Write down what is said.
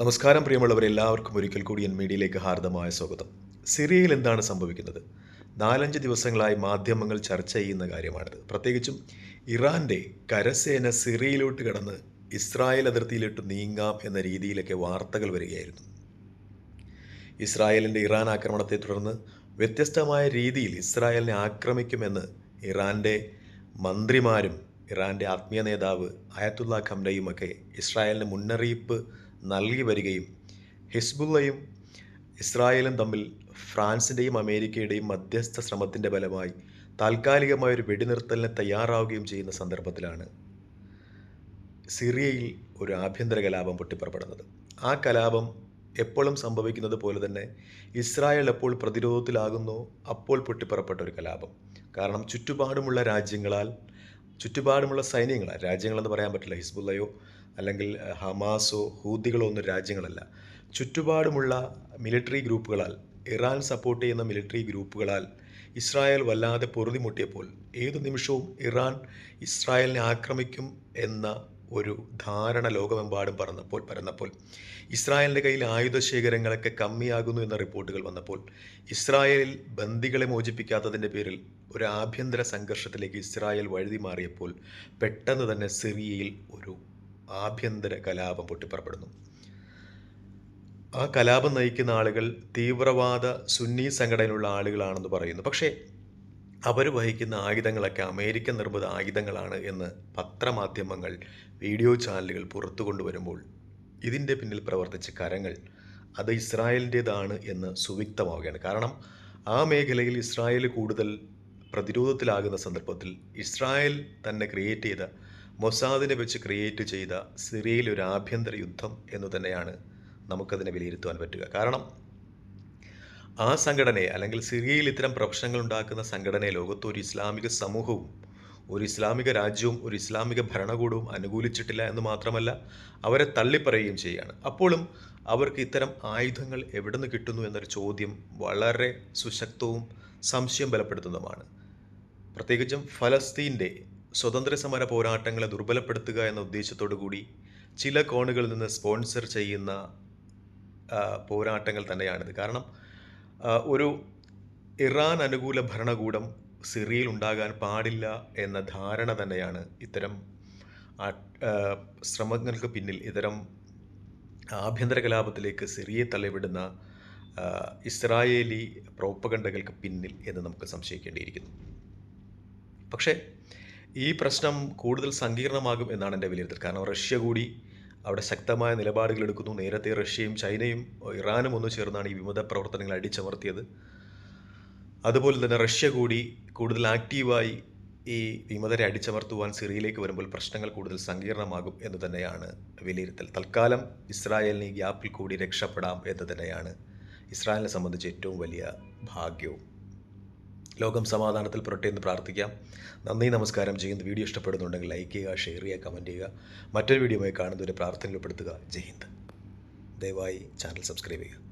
നമസ്കാരം പ്രിയമുള്ളവരെ എല്ലാവർക്കും ഒരിക്കൽ കൂടി എൻ മീഡിയയിലേക്ക് ഹാർദമായ സ്വാഗതം. സിറിയയിൽ എന്താണ് സംഭവിക്കുന്നത്? നാലഞ്ച് ദിവസങ്ങളായി മാധ്യമങ്ങൾ ചർച്ച ചെയ്യുന്ന കാര്യമാണിത്. പ്രത്യേകിച്ചും ഇറാന്റെ കരസേന സിറിയയിലോട്ട് കടന്ന് ഇസ്രായേൽ അതിർത്തിയിലോട്ട് നീങ്ങാം എന്ന രീതിയിലൊക്കെ വാർത്തകൾ വരികയായിരുന്നു. ഇസ്രായേലിന്റെ ഇറാൻ ആക്രമണത്തെ തുടർന്ന് വ്യത്യസ്തമായ രീതിയിൽ ഇസ്രായേലിനെ ആക്രമിക്കുമെന്ന് ഇറാന്റെ മന്ത്രിമാരും ഇറാന്റെ ആത്മീയ നേതാവ് അയത്തുള്ള ഖംനയുമൊക്കെ ഇസ്രായേലിന് മുന്നറിയിപ്പ് നൽകി വരികയും ഹിസ്ബുള്ളയും ഇസ്രായേലും തമ്മിൽ ഫ്രാൻസിന്റെയും അമേരിക്കയുടെയും മധ്യസ്ഥ ശ്രമത്തിന്റെ ഫലമായി താൽക്കാലികമായ ഒരു വെടിനിർത്തലിന് തയ്യാറാവുകയും ചെയ്യുന്ന സന്ദർഭത്തിലാണ് സിറിയയിൽ ഒരു ആഭ്യന്തര കലാപം പൊട്ടിപ്പുറപ്പെടുന്നത്. ആ കലാപം എപ്പോഴും സംഭവിക്കുന്നത് പോലെ തന്നെ ഇസ്രായേൽ എപ്പോൾ പ്രതിരോധത്തിലാകുന്നോ അപ്പോൾ പൊട്ടിപ്പുറപ്പെട്ട ഒരു കലാപം. കാരണം ചുറ്റുപാടുമുള്ള രാജ്യങ്ങളാൽ ചുറ്റുപാടുമുള്ള സൈന്യങ്ങളാൽ രാജ്യങ്ങളെന്ന് പറയാൻ പറ്റില്ല ഹിസ്ബുള്ളയോ അല്ലെങ്കിൽ ഹമാസോ ഹൂദികളോ ഒന്നും രാജ്യങ്ങളല്ല. ചുറ്റുപാടുമുള്ള മിലിറ്ററി ഗ്രൂപ്പുകളാൽ ഇറാൻ സപ്പോർട്ട് ചെയ്യുന്ന മിലിറ്ററി ഗ്രൂപ്പുകളാൽ ഇസ്രായേൽ വല്ലാതെ പൊറുതിമുട്ടിയപ്പോൾ ഏതു നിമിഷവും ഇറാൻ ഇസ്രായേലിനെ ആക്രമിക്കും എന്ന ഒരു ധാരണ ലോകമെമ്പാടും പറന്നപ്പോൾ പരന്നപ്പോൾ ഇസ്രായേലിന്റെ കയ്യിൽ ആയുധശേഖരങ്ങളൊക്കെ കമ്മിയാകുന്നു എന്ന റിപ്പോർട്ടുകൾ വന്നപ്പോൾ ഇസ്രായേലിൽ ബന്ദികളെ മോചിപ്പിക്കാത്തതിന്റെ പേരിൽ ഒരു ആഭ്യന്തര സംഘർഷത്തിലേക്ക് ഇസ്രായേൽ വഴുതി മാറിയപ്പോൾ പെട്ടെന്ന് തന്നെ സിറിയയിൽ ആഭ്യന്തര കലാപം പൊട്ടിപ്പുറപ്പെടുന്നു. ആ കലാപം നയിക്കുന്ന ആളുകൾ തീവ്രവാദ സുന്നി സംഘടനയിലുള്ള ആളുകളാണെന്ന് പറയുന്നു. പക്ഷേ അവർ വഹിക്കുന്ന ആയുധങ്ങളൊക്കെ അമേരിക്കൻ നിർമ്മിത ആയുധങ്ങളാണ് എന്ന് പത്രമാധ്യമങ്ങൾ വീഡിയോ ചാനലുകൾ പുറത്തു കൊണ്ടുവരുമ്പോൾ ഇതിന്റെ പിന്നിൽ പ്രവർത്തിച്ച കരങ്ങൾ അത് ഇസ്രായേലിന്റേതാണ് എന്ന് സുവിക്തമാവുകയാണ്. കാരണം ആ മേഖലയിൽ ഇസ്രായേൽ കൂടുതൽ പ്രതിരോധത്തിലാകുന്ന സന്ദർഭത്തിൽ ഇസ്രായേൽ തന്നെ ക്രിയേറ്റ് ചെയ്ത മൊസാദിനെ വെച്ച് ക്രിയേറ്റ് ചെയ്ത സിറിയയിൽ ഒരു ആഭ്യന്തര യുദ്ധം എന്നു തന്നെയാണ് നമുക്കതിനെ വിലയിരുത്തുവാൻ പറ്റുക. കാരണം ആ സംഘടനയെ അല്ലെങ്കിൽ സിറിയയിൽ ഇത്തരം പ്രശ്നങ്ങൾ ഉണ്ടാക്കുന്ന സംഘടനയെ ലോകത്ത് ഒരു ഇസ്ലാമിക സമൂഹവും ഒരു ഇസ്ലാമിക രാജ്യവും ഒരു ഇസ്ലാമിക ഭരണകൂടവും അനുകൂലിച്ചിട്ടില്ല എന്ന് മാത്രമല്ല അവരെ തള്ളിപ്പറയുകയും ചെയ്യുകയാണ്. അപ്പോഴും അവർക്ക് ഇത്തരം ആയുധങ്ങൾ എവിടെ നിന്ന് കിട്ടുന്നു എന്നൊരു ചോദ്യം വളരെ സുശക്തവും സംശയം ബലപ്പെടുത്തുന്നതുമാണ്. പ്രത്യേകിച്ചും ഫലസ്തീന്റെ സ്വതന്ത്ര സമര പോരാട്ടങ്ങളെ ദുർബലപ്പെടുത്തുക എന്ന ഉദ്ദേശത്തോടു കൂടി ചില കോണുകളിൽ നിന്ന് സ്പോൺസർ ചെയ്യുന്ന പോരാട്ടങ്ങൾ തന്നെയാണിത്. കാരണം ഒരു ഇറാൻ അനുകൂല ഭരണകൂടം സിറിയയിൽ ഉണ്ടാകാൻ പാടില്ല എന്ന ധാരണ തന്നെയാണ് ഇത്തരം ശ്രമങ്ങൾക്ക് പിന്നിൽ ഇത്തരം ആഭ്യന്തര കലാപത്തിലേക്ക് സിറിയെ തള്ളിവിടുന്ന ഇസ്രായേലി പ്രോപ്പകണ്ടകൾക്ക് പിന്നിൽ എന്ന് നമുക്ക് സംശയിക്കേണ്ടിയിരിക്കുന്നു. പക്ഷേ ഈ പ്രശ്നം കൂടുതൽ സങ്കീർണമാകും എന്നാണ് എന്റെ വിലയിരുത്തൽ. കാരണം റഷ്യ കൂടി അവിടെ ശക്തമായ നിലപാടുകൾ എടുക്കുന്നു. നേരത്തെ റഷ്യയും ചൈനയും ഇറാനും ഒന്നു ചേർന്നാണ് ഈ വിമത പ്രവർത്തനങ്ങൾ അടിച്ചമർത്തിയത്. അതുപോലെ തന്നെ റഷ്യ കൂടി കൂടുതൽ ആക്റ്റീവായി ഈ വിമതരെ അടിച്ചമർത്തുവാൻ സിറിയയിലേക്ക് വരുമ്പോൾ പ്രശ്നങ്ങൾ കൂടുതൽ സങ്കീർണമാകും എന്ന് തന്നെയാണ് വിലയിരുത്തൽ. തൽക്കാലം ഇസ്രായേലിന് ഈ ഗ്യാപ്പിൽ കൂടി രക്ഷപ്പെടാം എന്ന് തന്നെയാണ് ഇസ്രായേലിനെ സംബന്ധിച്ച് ഏറ്റവും വലിയ ഭാഗ്യവും. ലോകം സമാധാനത്തിൽ പുരട്ടെ എന്ന് പ്രാർത്ഥിക്കാം. നന്ദി നമസ്കാരം. ചെയ്യുന്ന വീഡിയോ ഇഷ്ടപ്പെടുന്നുണ്ടെങ്കിൽ ലൈക്ക് ചെയ്യുക ഷെയർ ചെയ്യുക കമന്റ് ചെയ്യുക. മറ്റൊരു വീഡിയോയുമായി കാണുന്നവരെ പ്രാർത്ഥനയിൽ ഉൾപ്പെടുത്തുക ജയ് ഹിന്ദ്. ദയവായി ചാനൽ സബ്സ്ക്രൈബ് ചെയ്യുക.